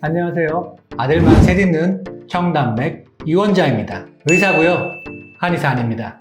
안녕하세요. 아들만 셋 있는 청담맥 이원자입니다. 의사고요. 한의사 아닙니다.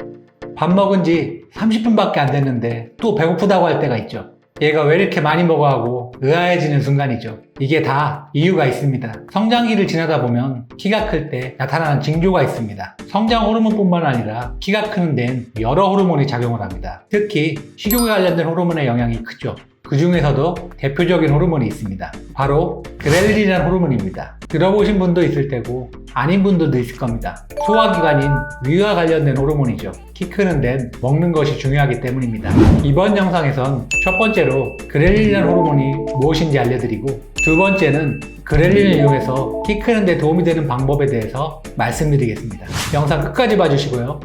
밥 먹은 지 30분밖에 안 됐는데 또 배고프다고 할 때가 있죠. 얘가 왜 이렇게 많이 먹어 하고 의아해지는 순간이죠. 이게 다 이유가 있습니다. 성장기를 지나다 보면 키가 클 때 나타나는 징조가 있습니다. 성장 호르몬뿐만 아니라 키가 크는 데는 여러 호르몬이 작용을 합니다. 특히 식욕에 관련된 호르몬의 영향이 크죠. 그 중에서도 대표적인 호르몬이 있습니다. 바로 그렐린이라는 호르몬입니다. 들어보신 분도 있을 테고 아닌 분들도 있을 겁니다. 소화기관인 위와 관련된 호르몬이죠. 키 크는 데는 먹는 것이 중요하기 때문입니다. 이번 영상에선 첫 번째로 그렐린이라는 호르몬이 무엇인지 알려드리고 두 번째는 그렐린을 이용해서 키 크는 데 도움이 되는 방법에 대해서 말씀드리겠습니다. 영상 끝까지 봐주시고요.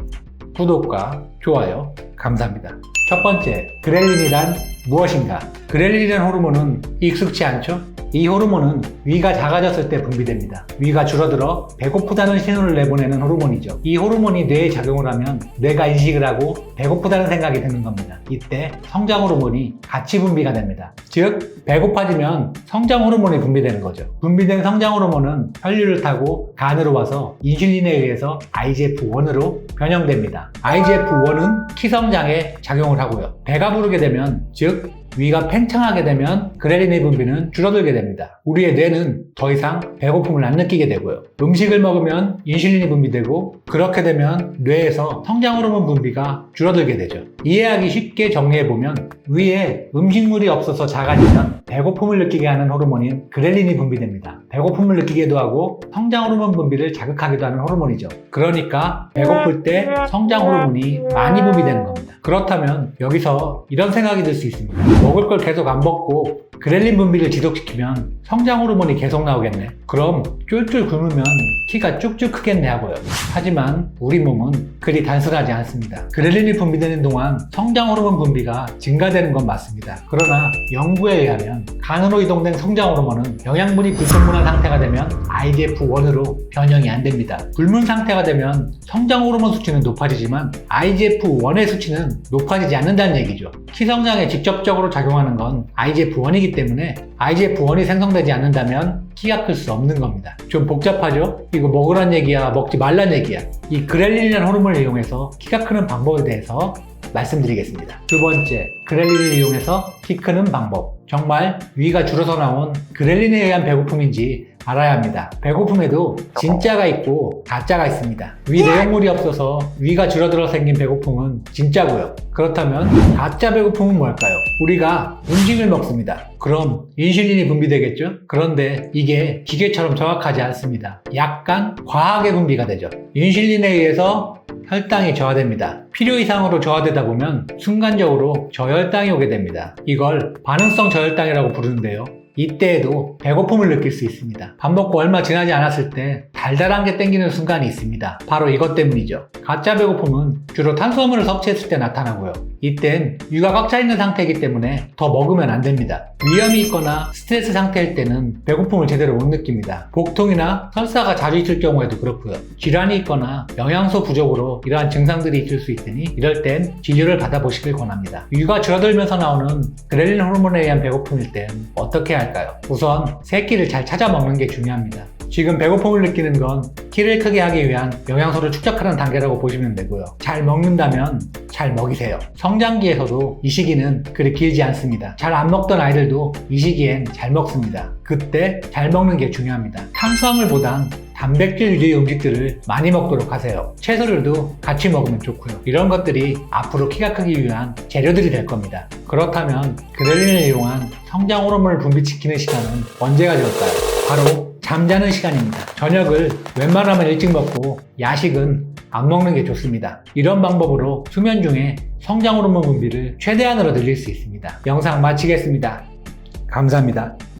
구독과 좋아요 감사합니다. 첫 번째, 그렐린이란 무엇인가? 그렐린이라는 호르몬은 익숙치 않죠? 이 호르몬은 위가 작아졌을 때 분비됩니다. 위가 줄어들어 배고프다는 신호를 내보내는 호르몬이죠. 이 호르몬이 뇌에 작용을 하면 뇌가 인식을 하고 배고프다는 생각이 드는 겁니다. 이때 성장 호르몬이 같이 분비가 됩니다. 즉, 배고파지면 성장 호르몬이 분비되는 거죠. 분비된 성장 호르몬은 혈류를 타고 간으로 와서 인슐린에 의해서 IGF-1으로 변형됩니다. IGF-1은 키 성장에 작용을 하고요. 배가 부르게 되면, 즉, 위가 팽창하게 되면 그렐린의 분비는 줄어들게 됩니다. 우리의 뇌는 더 이상 배고픔을 안 느끼게 되고요. 음식을 먹으면 인슐린이 분비되고 그렇게 되면 뇌에서 성장 호르몬 분비가 줄어들게 되죠. 이해하기 쉽게 정리해 보면 위에 음식물이 없어서 작아지면 배고픔을 느끼게 하는 호르몬인 그렐린이 분비됩니다. 배고픔을 느끼기도 하고 성장 호르몬 분비를 자극하기도 하는 호르몬이죠. 그러니까 배고플 때 성장 호르몬이 많이 분비되는 겁니다. 그렇다면 여기서 이런 생각이 들 수 있습니다. 먹을 걸 계속 안 먹고 그렐린 분비를 지속시키면 성장 호르몬이 계속 나오겠네. 그럼 쫄쫄 굶으면 키가 쭉쭉 크겠네 하고요. 하지만 우리 몸은 그리 단순하지 않습니다. 그렐린이 분비되는 동안 성장 호르몬 분비가 증가되는 건 맞습니다. 그러나 연구에 의하면 간으로 이동된 성장 호르몬은 영양분이 불충분한 상태가 되면 IGF-1으로 변형이 안 됩니다. 굶은 상태가 되면 성장 호르몬 수치는 높아지지만 IGF-1의 수치는 높아지지 않는다는 얘기죠. 키 성장에 직접적으로 작용하는 건 IGF-1이기 때문에 IGF-1이 생성되지 않는다면 키가 클 수 없는 겁니다. 좀 복잡하죠? 이거 먹으란 얘기야, 먹지 말란 얘기야. 이 그렐린이라는 호르몬을 이용해서 키가 크는 방법에 대해서 말씀드리겠습니다. 두 번째, 그렐린을 이용해서 키 크는 방법. 정말 위가 줄어서 나온 그렐린에 의한 배고픔인지 알아야 합니다. 배고픔에도 진짜가 있고 가짜가 있습니다. 위 내용물이 없어서 위가 줄어들어 생긴 배고픔은 진짜고요. 그렇다면 가짜 배고픔은 뭘까요? 우리가 음식을 먹습니다. 그럼 인슐린이 분비되겠죠? 그런데 이게 기계처럼 정확하지 않습니다. 약간 과하게 분비가 되죠. 인슐린에 의해서 혈당이 저하됩니다. 필요 이상으로 저하되다 보면 순간적으로 저혈당이 오게 됩니다. 이걸 반응성 저혈당이라고 부르는데요. 이때에도 배고픔을 느낄 수 있습니다. 밥 먹고 얼마 지나지 않았을 때 달달한 게 땡기는 순간이 있습니다. 바로 이것 때문이죠. 가짜 배고픔은 주로 탄수화물을 섭취했을 때 나타나고요. 이땐 위가 꽉 차 있는 상태이기 때문에 더 먹으면 안 됩니다. 위험이 있거나 스트레스 상태일 때는 배고픔을 제대로 못 느낍니다. 복통이나 설사가 자주 있을 경우에도 그렇고요. 질환이 있거나 영양소 부족으로 이러한 증상들이 있을 수 있으니 이럴 땐 진료를 받아보시길 권합니다. 위가 줄어들면서 나오는 그렐린 호르몬에 의한 배고픔일 땐 어떻게 할 까요? 우선 새끼를 잘 찾아 먹는 게 중요합니다. 지금 배고픔을 느끼는 건 키를 크게 하기 위한 영양소를 축적하는 단계라고 보시면 되고요. 잘 먹는다면 잘 먹이세요. 성장기에서도 이 시기는 그리 길지 않습니다. 잘 안 먹던 아이들도 이 시기엔 잘 먹습니다. 그때 잘 먹는 게 중요합니다. 탄수화물보단 단백질 위주의 음식들을 많이 먹도록 하세요. 채소들도 같이 먹으면 좋고요. 이런 것들이 앞으로 키가 크기 위한 재료들이 될 겁니다. 그렇다면 그렐린을 이용한 성장 호르몬을 분비시키는 시간은 언제가 좋을까요? 바로 잠자는 시간입니다. 저녁을 웬만하면 일찍 먹고 야식은 안 먹는 게 좋습니다. 이런 방법으로 수면 중에 성장 호르몬 분비를 최대한으로 늘릴 수 있습니다. 영상 마치겠습니다. 감사합니다.